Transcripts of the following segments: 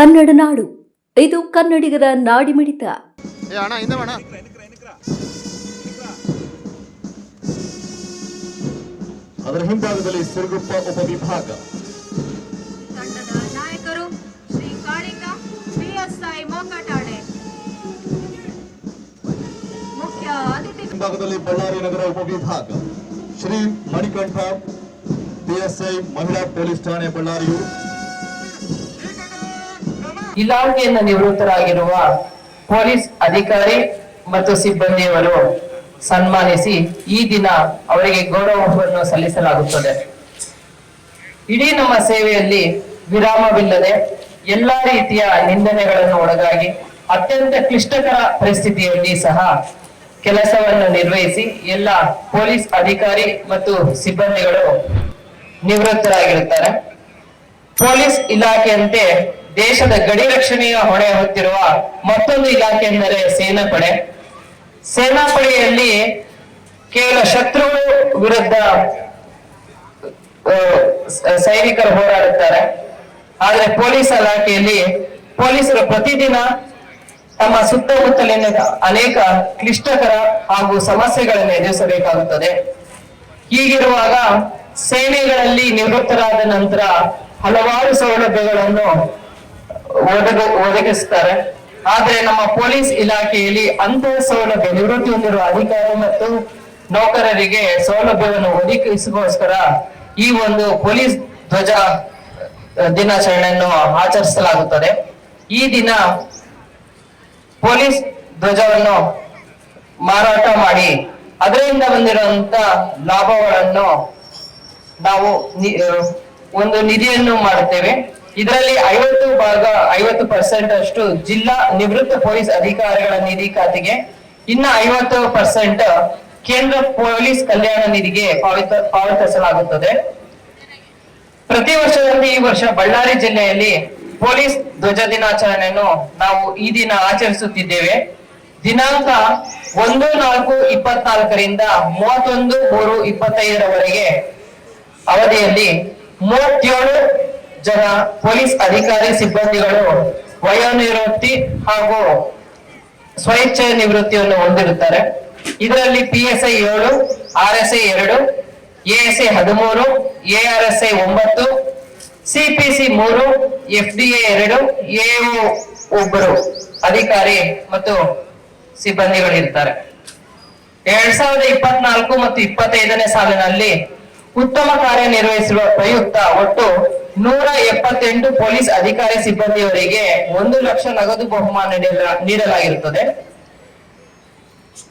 ಕನ್ನಡ ನಾಡು. ಇದು ಕನ್ನಡಿಗರ ನಾಡಿಮಿಡಿತ ಅದರ ಹಿಂಭಾಗದಲ್ಲಿ ಸಿರುಗುಪ್ಪ ಉಪವಿಭಾಗ. ತಂಡದ ನಾಯಕರು ಶ್ರೀ ಕಾಳಿಂಗ ಪಿಎಸ್ಐ ಮೊಂಗಟಾಡೆ ಮುಖ್ಯ ಅತಿಥಿ. ಹಿಂಭಾಗದಲ್ಲಿ ಬಳ್ಳಾರಿ ನಗರ ಉಪವಿಭಾಗ. ಶ್ರೀ ಮಣಿಕಂಠ ಪಿಎಸ್ಐ ಮಹಿಳಾ ಪೊಲೀಸ್ ಠಾಣೆ ಬಳ್ಳಾರಿಯು. ಇಲಾಖೆಯಿಂದ ನಿವೃತ್ತರಾಗಿರುವ ಪೊಲೀಸ್ ಅಧಿಕಾರಿ ಮತ್ತು ಸಿಬ್ಬಂದಿಯವರು ಸನ್ಮಾನಿಸಿ ಈ ದಿನ ಅವರಿಗೆ ಗೌರವವನ್ನು ಸಲ್ಲಿಸಲಾಗುತ್ತದೆ. ಇಡೀ ನಮ್ಮ ಸೇವೆಯಲ್ಲಿ ವಿರಾಮವಿಲ್ಲದೆ ಎಲ್ಲಾ ರೀತಿಯ ನಿಂದನೆಗಳನ್ನು ಒಳಗಾಗಿ ಅತ್ಯಂತ ಕ್ಲಿಷ್ಟಕರ ಪರಿಸ್ಥಿತಿಯಲ್ಲಿ ಸಹ ಕೆಲಸವನ್ನು ನಿರ್ವಹಿಸಿ ಎಲ್ಲ ಪೊಲೀಸ್ ಅಧಿಕಾರಿ ಮತ್ತು ಸಿಬ್ಬಂದಿಗಳು ನಿವೃತ್ತರಾಗಿರುತ್ತಾರೆ. ಪೊಲೀಸ್ ಇಲಾಖೆಯಂತೆ ದೇಶದ ಗಡಿ ರಕ್ಷಣೆಯ ಹೊಣೆ ಹೊತ್ತಿರುವ ಮತ್ತೊಂದು ಇಲಾಖೆ ಎಂದರೆ ಸೇನಾಪಡೆ. ಪಡೆಯಲ್ಲಿ ಕೇವಲ ಶತ್ರು ವಿರುದ್ಧ ಸೈನಿಕರು ಹೋರಾಡುತ್ತಾರೆ. ಆದರೆ ಪೊಲೀಸ್ ಇಲಾಖೆಯಲ್ಲಿ ಪೊಲೀಸರು ಪ್ರತಿದಿನ ತಮ್ಮ ಸುತ್ತಮುತ್ತಲಿನ ಅನೇಕ ಕ್ಲಿಷ್ಟಕರ ಹಾಗೂ ಸಮಸ್ಯೆಗಳನ್ನು ಎದುರಿಸಬೇಕಾಗುತ್ತದೆ. ಹೀಗಿರುವಾಗ ಸೇನೆಗಳಲ್ಲಿ ನಿವೃತ್ತರಾದ ನಂತರ ಹಲವಾರು ಸೌಲಭ್ಯಗಳನ್ನು ಒದಗಿಸ್ತಾರೆ ಆದ್ರೆ ನಮ್ಮ ಪೊಲೀಸ್ ಇಲಾಖೆಯಲ್ಲಿ ಅಂತಹ ಸೌಲಭ್ಯ, ನಿವೃತ್ತಿ ಹೊಂದಿರುವ ಅಧಿಕಾರಿ ಮತ್ತು ನೌಕರರಿಗೆ ಸೌಲಭ್ಯವನ್ನು ಒದಗಿಸುವುದಕ್ಕೋಸ್ಕರ ಈ ಒಂದು ಪೊಲೀಸ್ ಧ್ವಜ ದಿನಾಚರಣೆಯನ್ನು ಆಚರಿಸಲಾಗುತ್ತದೆ. ಈ ದಿನ ಪೊಲೀಸ್ ಧ್ವಜವನ್ನು ಮಾರಾಟ ಮಾಡಿ ಅದರಿಂದ ಬಂದಿರುವಂತ ಲಾಭಗಳನ್ನು ನಾವು ಒಂದು ನಿಧಿಯನ್ನು ಮಾಡುತ್ತೇವೆ. ಇದರಲ್ಲಿ ಐವತ್ತು ಭಾಗ, ಐವತ್ತು ಪರ್ಸೆಂಟ್ ಅಷ್ಟು ಜಿಲ್ಲಾ ನಿವೃತ್ತ ಪೊಲೀಸ್ ಅಧಿಕಾರಿಗಳ ನಿಧಿ ಖಾತೆಗೆ, ಇನ್ನ ಐವತ್ತು ಪರ್ಸೆಂಟ್ ಕೇಂದ್ರ ಪೊಲೀಸ್ ಕಲ್ಯಾಣ ನಿಧಿಗೆ ಪಾವತ, ಪಾವತಿಸಲಾಗುತ್ತದೆ. ಪ್ರತಿ ವರ್ಷದಂತೆ ಈ ವರ್ಷ ಬಳ್ಳಾರಿ ಜಿಲ್ಲೆಯಲ್ಲಿ ಪೊಲೀಸ್ ಧ್ವಜ ದಿನಾಚರಣೆಯನ್ನು ನಾವು ಈ ದಿನ ಆಚರಿಸುತ್ತಿದ್ದೇವೆ. ದಿನಾಂಕ ಒಂದು ನಾಲ್ಕು ಇಪ್ಪತ್ನಾಲ್ಕರಿಂದ ಮೂವತ್ತೊಂದು ಮೂರು ಇಪ್ಪತ್ತೈದರವರೆಗೆ ಅವಧಿಯಲ್ಲಿ ಮೂವತ್ತೇಳು ಜನ ಪೊಲೀಸ್ ಅಧಿಕಾರಿ ಸಿಬ್ಬಂದಿಗಳು ವಯೋನಿವೃತ್ತಿ ಹಾಗೂ ಸ್ವಇಚ್ಛೆ ನಿವೃತ್ತಿಯನ್ನು ಹೊಂದಿರುತ್ತಾರೆ. ಇದರಲ್ಲಿ ಪಿ ಎಸ್ ಐ ಏಳು ಆರ್ ಎಸ್ ಐ ಎರಡು ಎ ಎಸ್ ಐ ಹದಿಮೂರು ಎ ಆರ್ ಎಸ್ ಐ ಒಂಬತ್ತು ಸಿಪಿಸಿ ಮೂರು ಎಫ್ ಡಿ ಎ ಎರಡು ಎ ಒಬ್ಬರು ಅಧಿಕಾರಿ ಮತ್ತು ಸಿಬ್ಬಂದಿಗಳಿರ್ತಾರೆ ಎರಡ್ ಸಾವಿರದ ಇಪ್ಪತ್ನಾಲ್ಕು ಮತ್ತು ಇಪ್ಪತ್ತೈದನೇ ಸಾಲಿನಲ್ಲಿ ಉತ್ತಮ ಕಾರ್ಯನಿರ್ವಹಿಸಿರುವ ಪ್ರಯುಕ್ತ ಒಟ್ಟು ನೂರ ಎಪ್ಪತ್ತೆಂಟು ಪೊಲೀಸ್ ಅಧಿಕಾರಿ ಸಿಬ್ಬಂದಿಯವರಿಗೆ ಒಂದು ಲಕ್ಷ ನಗದು ಬಹುಮಾನ ನೀಡಲ- ನೀಡಲಾಗಿರುತ್ತದೆ.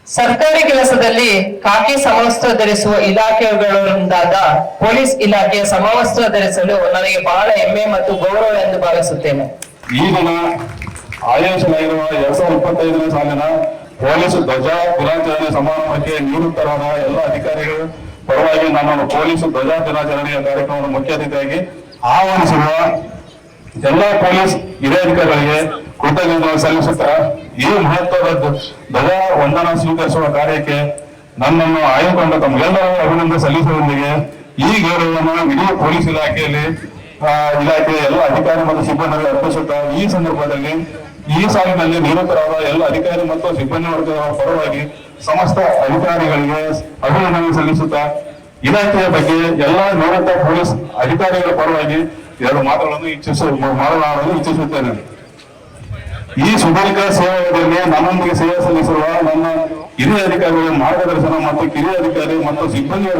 ಸರ್ಕಾರಿ ಕೆಲಸದಲ್ಲಿ ಖಾಕಿ ಸಮವಸ್ತ್ರ ಧರಿಸುವ ಇಲಾಖೆಗಳಿಂದಾದ ಪೊಲೀಸ್ ಇಲಾಖೆಯ ಸಮವಸ್ತ್ರ ಧರಿಸಲು ನನಗೆ ಬಹಳ ಹೆಮ್ಮೆ ಮತ್ತು ಗೌರವ ಎಂದು ಭಾವಿಸುತ್ತೇನೆ. ಈ ದಿನ ಆಯೋಜಿಸಲಾಗಿರುವ ಎರಡ್ ಸಾವಿರದ ಇಪ್ಪತ್ತೈದನೇ ಸಾಲಿನ ಪೊಲೀಸ್ ಧ್ವಜ ದಿನಾಚರಣೆ ಸಮಾರಂಭಕ್ಕೆ ನಿವೃತ್ತರಾದ ಎಲ್ಲ ಅಧಿಕಾರಿಗಳು ಪರವಾಗಿ ನಾನು ಪೊಲೀಸ್ ಧ್ವಜ ದಿನಾಚರಣೆಯ ಕಾರ್ಯಕ್ರಮದ ಮುಖ್ಯ ಅತಿಥಿಯಾಗಿ ಆಹ್ವಾನಿಸಿರುವ ಎಲ್ಲ ಪೊಲೀಸ್ ಹಿರಿಯ ಅಧಿಕಾರಿಗಳಿಗೆ ಕೃತಜ್ಞತೆ ಸಲ್ಲಿಸುತ್ತಾ ಈ ಮಹತ್ವದ ಧ್ವ- ಧ್ವಜ ವಂದನ ಸ್ವೀಕರಿಸುವ ಕಾರ್ಯಕ್ಕೆ ನನ್ನನ್ನು ಆಯ್ದುಕೊಂಡ ತಮ್ಮೆಲ್ಲರೂ ಅಭಿನಂದನೆ ಸಲ್ಲಿಸುವೊಂದಿಗೆ ಈ ಗೌರವವನ್ನು ಇಡೀ ಪೊಲೀಸ್ ಇಲಾಖೆಯಲ್ಲಿ ಇಲಾಖೆಯ ಎಲ್ಲ ಅಧಿಕಾರಿ ಮತ್ತು ಸಿಬ್ಬಂದಿ ಅರ್ಪಿಸುತ್ತಾ ಈ ಸಂದರ್ಭದಲ್ಲಿ ಈ ಸಾಲಿನಲ್ಲಿ ನಿರತರಾದ ಎಲ್ಲ ಅಧಿಕಾರಿ ಮತ್ತು ಸಿಬ್ಬಂದಿ ವರ್ಗದ ಪರವಾಗಿ ಸಮಸ್ತ ಅಧಿಕಾರಿಗಳಿಗೆ ಅಭಿನಂದನೆ ಸಲ್ಲಿಸುತ್ತಾ ಇಲಾಖೆಯ ಬಗ್ಗೆ ಎಲ್ಲ ನೋಡಂತ ಪೊಲೀಸ್ ಅಧಿಕಾರಿಗಳ ಪರವಾಗಿ ಎರಡು ಮಾತುಗಳನ್ನು ಇಚ್ಛಿಸ, ಮಾತನಾಡಲು ಇಚ್ಛಿಸುತ್ತೇನೆ. ಈ ಸುದೀರ್ಘ ಸೇವೆಯಲ್ಲಿ ನನ್ನೊಂದಿಗೆ ಸೇವೆ ಸಲ್ಲಿಸಿರುವ ನನ್ನ ಹಿರಿಯ ಅಧಿಕಾರಿಗಳ ಮಾರ್ಗದರ್ಶನ ಮತ್ತು ಕಿರಿಯ ಅಧಿಕಾರಿ ಮತ್ತು ಸಿಬ್ಬಂದಿ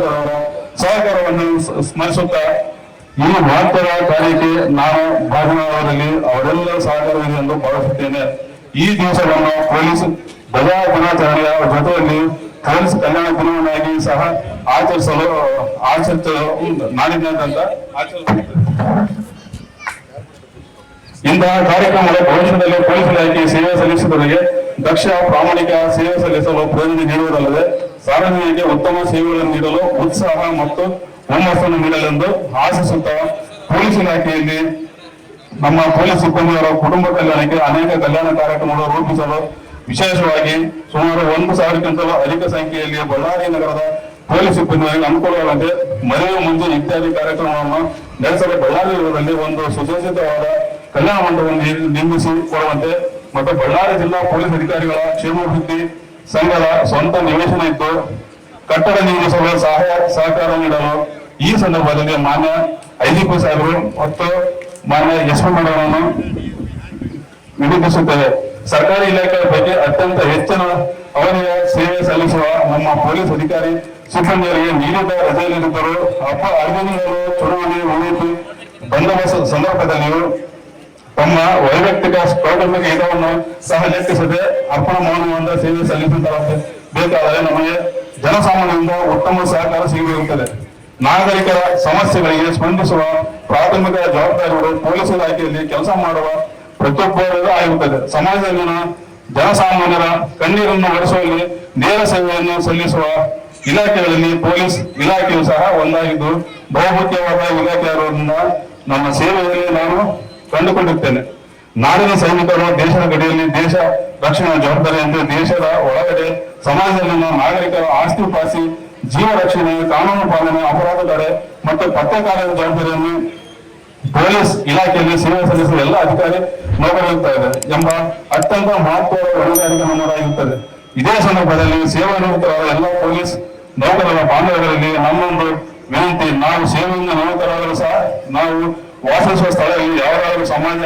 ಸಹಕಾರವನ್ನು ಸ್ಮರಿಸುತ್ತಾ ಈ ಮಹತ್ವದ ಕಾರ್ಯಕ್ಕೆ ನಾನು ಭಾಗವಹಿಸುವಲ್ಲಿ ಅವರೆಲ್ಲರ ಸಹಕಾರವಿದೆ ಎಂದು ಭಾವಿಸುತ್ತೇನೆ. ಈ ದಿವಸವನ್ನು ಪೊಲೀಸ್ ಧ್ವಜ ದಿನಾಚರಣೆಯ ಜೊತೆಯಲ್ಲಿ ಪೊಲೀಸ್ ಕಲ್ಯಾಣ ದಿನವನ್ನಾಗಿ ಸಹ ಆಚರಿಸಲು ಆಚರಿಸಲು ನಾಡಿನಾದ್ಯಂತ ಇಂತಹ ಕಾರ್ಯಕ್ರಮದ ಭವಿಷ್ಯದಲ್ಲಿ ಪೊಲೀಸ್ ಇಲಾಖೆ ಸೇವೆ ಸಲ್ಲಿಸುವವರಿಗೆ ದಕ್ಷ ಪ್ರಾಮಾಣಿಕ ಸೇವೆ ಸಲ್ಲಿಸಲು ಪ್ರೇರಣೆ ನೀಡುವುದಲ್ಲದೆ ಸಾರ್ವಜನಿಕರಿಗೆ ಉತ್ತಮ ಸೇವೆಗಳನ್ನು ನೀಡಲು ಉತ್ಸಾಹ ಮತ್ತು ಹುಮ್ಮಸ್ಸನ್ನು ನೀಡಲೆಂದು ಆಶಿಸುತ್ತಾ ಪೊಲೀಸ್ ಇಲಾಖೆಯಲ್ಲಿ ನಮ್ಮ ಪೊಲೀಸ್ ಸಿಬ್ಬಂದಿಯವರ ಕುಟುಂಬ ಕಲ್ಯಾಣಕ್ಕೆ ಅನೇಕ ಕಲ್ಯಾಣ ಕಾರ್ಯಕ್ರಮಗಳು ರೂಪಿಸಲು ವಿಶೇಷವಾಗಿ ಸುಮಾರು ಒಂದು ಸಾವಿರಕ್ಕಿಂತಲೂ ಅಧಿಕ ಸಂಖ್ಯೆಯಲ್ಲಿ ಬಳ್ಳಾರಿ ನಗರದ ಪೊಲೀಸ್ ಸಿಬ್ಬಂದಿಗಳಿಗೆ ಅನುಕೂಲವಾದಂತೆ ಮದುವೆ ಮುಂಜೆ ಇತ್ಯಾದಿ ಕಾರ್ಯಕ್ರಮವನ್ನು ನಡೆಸಲು ಬಳ್ಳಾರಿ ನಗರದಲ್ಲಿ ಒಂದು ಸುಸಜ್ಜಿತವಾದ ಕಲ್ಯಾಣ ಮಂಟಪವನ್ನು ನಿರ್- ನಿರ್ಮಿಸಿ ಕೊಡುವಂತೆ ಮತ್ತು ಬಳ್ಳಾರಿ ಜಿಲ್ಲಾ ಪೊಲೀಸ್ ಅಧಿಕಾರಿಗಳ ಕ್ಷೇಮಾಭಿವೃದ್ಧಿ ಸಂಘದ ಸ್ವಂತ ನಿವೇಶನ ಇತ್ತು ಕಟ್ಟಡ ನಿರ್ಮಿಸಲು ಸಹಾಯ ಸಹಕಾರ ನೀಡಲು ಈ ಸಂದರ್ಭದಲ್ಲಿ ಮಾನ್ಯ ಐದಿಪಿ ಸಾಹೇಬರು ಮತ್ತು ಮಾನ್ಯ ಎಸ್ ಪಿ ಮಂಡಲವನ್ನು ವಿನಂತಿಸುತ್ತೇವೆ. ಸರ್ಕಾರಿ ಇಲಾಖೆಯ ಬಗ್ಗೆ ಅತ್ಯಂತ ಹೆಚ್ಚಿನ ಅವರಿಗೆ ಸೇವೆ ಸಲ್ಲಿಸುವ ನಮ್ಮ ಪೊಲೀಸ್ ಅಧಿಕಾರಿ ಸಿಬ್ಬಂದಿಯರಿಗೆ ನೀಡಿದ ರಜೆಯಲ್ಲಿದ್ದರು ಹಬ್ಬ ಹರಿದಿನಗಳು ಚುನಾವಣೆ ಉಳಿಯಿತು. ಬಂದೋಬಸ್ತ್ ಸಂದರ್ಭದಲ್ಲಿಯೂ ತಮ್ಮ ವೈಯಕ್ತಿಕ ಕೌಟುಂಬಿಕ ಹಿತವನ್ನು ಸಹ ಲೆಕ್ಕಿಸದೆ ಅರ್ಪಣ ಮೌನದಿಂದ ಸೇವೆ ಸಲ್ಲಿಸುತ್ತಾರೆ ಬೇಕಾದರೆ ನಮಗೆ ಜನಸಾಮಾನ್ಯರಿಂದ ಉತ್ತಮ ಸಹಕಾರ ಸಿಗಬೇಕಿರುತ್ತದೆ. ನಾಗರಿಕರ ಸಮಸ್ಯೆಗಳಿಗೆ ಸ್ಪಂದಿಸುವ ಪ್ರಾಥಮಿಕ ಜವಾಬ್ದಾರಿಗಳು ಪೊಲೀಸ್ ಇಲಾಖೆಯಲ್ಲಿ ಕೆಲಸ ಮಾಡುವ ಪ್ರತಿಯೊಬ್ಬರದ ಆಗುತ್ತದೆ. ಸಮಾಜದಲ್ಲಿನ ಜನಸಾಮಾನ್ಯರ ಕಣ್ಣೀರನ್ನು ಒರೆಸುವಲ್ಲಿ ನೇರ ಸೇವೆಯನ್ನು ಸಲ್ಲಿಸುವ ಇಲಾಖೆಗಳಲ್ಲಿ ಪೊಲೀಸ್ ಇಲಾಖೆಯು ಸಹ ಒಂದಾಗಿದ್ದು, ಬಹುಮುಖ್ಯವಾದ ಇಲಾಖೆಯಾಗಿರುವುದರಿಂದ ನಮ್ಮ ಸೇವೆಯಲ್ಲಿ ನಾನು ಕಂಡುಕೊಂಡಿರುತ್ತೇನೆ ನಾಡಿನ ಸೈನಿಕರು ದೇಶದ ಗಡಿಯಲ್ಲಿ ದೇಶ ರಕ್ಷಣಾ ಜವಾಬ್ದಾರಿಯಂತೆ ದೇಶದ ಒಳಗಡೆ ಸಮಾಜದಲ್ಲಿನ ನಾಗರಿಕರ ಆಸ್ತಿ ಪಾಸಿ ಜೀವ ರಕ್ಷಣೆ, ಕಾನೂನು ಪಾಲನೆ ಅಪರಾಧ ತಡೆ ಮತ್ತು ಪತ್ತೆ ಕಾರ್ಯದ ಜವಾಬ್ದಾರಿಯನ್ನು ಪೊಲೀಸ್ ಇಲಾಖೆಯಲ್ಲಿ ಸೇವೆ ಸಲ್ಲಿಸಿದ ಎಲ್ಲ ಅಧಿಕಾರಿ ನೌಕರಿರುತ್ತಾರೆ ಎಂಬ ಅತ್ಯಂತ ಮಹತ್ವದ ಹೊಣೆಗಾರಿಕೆ ನಮ್ಮದಾಗಿರುತ್ತದೆ ಇದೇ ಸಂದರ್ಭದಲ್ಲಿ ಸೇವಾ ನಿವೃತ್ತರಾದ ಎಲ್ಲ ಪೊಲೀಸ್ ನೌಕರರ ಬಾಂಧವರಲ್ಲಿ ನಮ್ಮೊಂದು ವಿನಂತಿ, ನಾವು ಸೇವೆಯಿಂದ ನಿವೃತ್ತರಾದರೂ ಸಹ ನಾವು ವಾಸಿಸುವ ಸ್ಥಳದಲ್ಲಿ ಯಾವಾಗಲೂ ಸಮಾಜ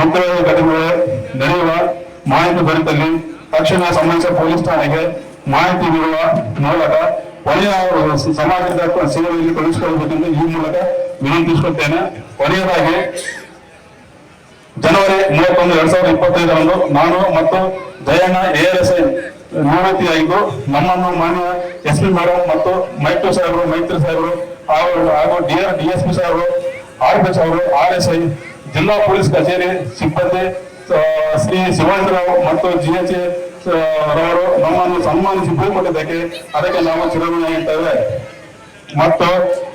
ಮುಖ್ಯವಾದ ಘಟನೆಗಳು ನಡೆಯುವ ಮಾಹಿತಿ ದೊರೆತಲ್ಲಿ ತಕ್ಷಣ ಸಂಬಂಧಿಸಿದ ಪೊಲೀಸ್ ಠಾಣೆಗೆ ಮಾಹಿತಿ ನೀಡುವ ಮೂಲಕ ಒಳ್ಳೆಯ ಸಮಾಜದ ಸೇವೆಯಲ್ಲಿ ತೊಡಗಿಸಿಕೊಳ್ಳಬೇಕೆಂದು ಈ ಮೂಲಕ ವಿನಂತಿಸುತ್ತೇನೆ, ಕೊನೆಯದಾಗಿ ಜನವರಿ ಮೂವತ್ತೊಂದು ಎರಡ್ ಸಾವಿರದ ಇಪ್ಪತ್ತೈದರಂದು ನಾನು ಮತ್ತು ಜಯಣ್ಣ ಎಆರ್ಎಸ್ಐ ನಿವೃತ್ತಿಯಾಗಿದ್ದು ನಮ್ಮನ್ನು ಮಾನ್ಯ ಎಸ್ ಪಿ ಮೇಡಮ್ ಮತ್ತು ಮೈತ್ರಿ ಸಾಹೇಬರು ಮೈತ್ರಿ ಸಾಹೇಬರು ಹಾಗೂ ಡಿಆರ್ ಡಿಎಸ್ಪಿ ಸಾಹೇಬರು, ಆರ್ ಪಿ ಸಾಹೇಬರು ಆರ್ ಎಸ್ ಐ, ಜಿಲ್ಲಾ ಪೊಲೀಸ್ ಕಚೇರಿ ಸಿಬ್ಬಂದಿ ಶ್ರೀ ಶಿವಾಜಿರಾವ್ ಮತ್ತು ಜಿ ಎಚ್ ರವರು ನಮ್ಮನ್ನು ಸನ್ಮಾನಿಸಿ ಬೀಳ್ಕೊಟ್ಟಿದ್ದಕ್ಕೆ ಅದಕ್ಕೆ ನಾವು ಚಿರಋಣಿಯಾಗಿರ್ತೇವೆ ಮತ್ತು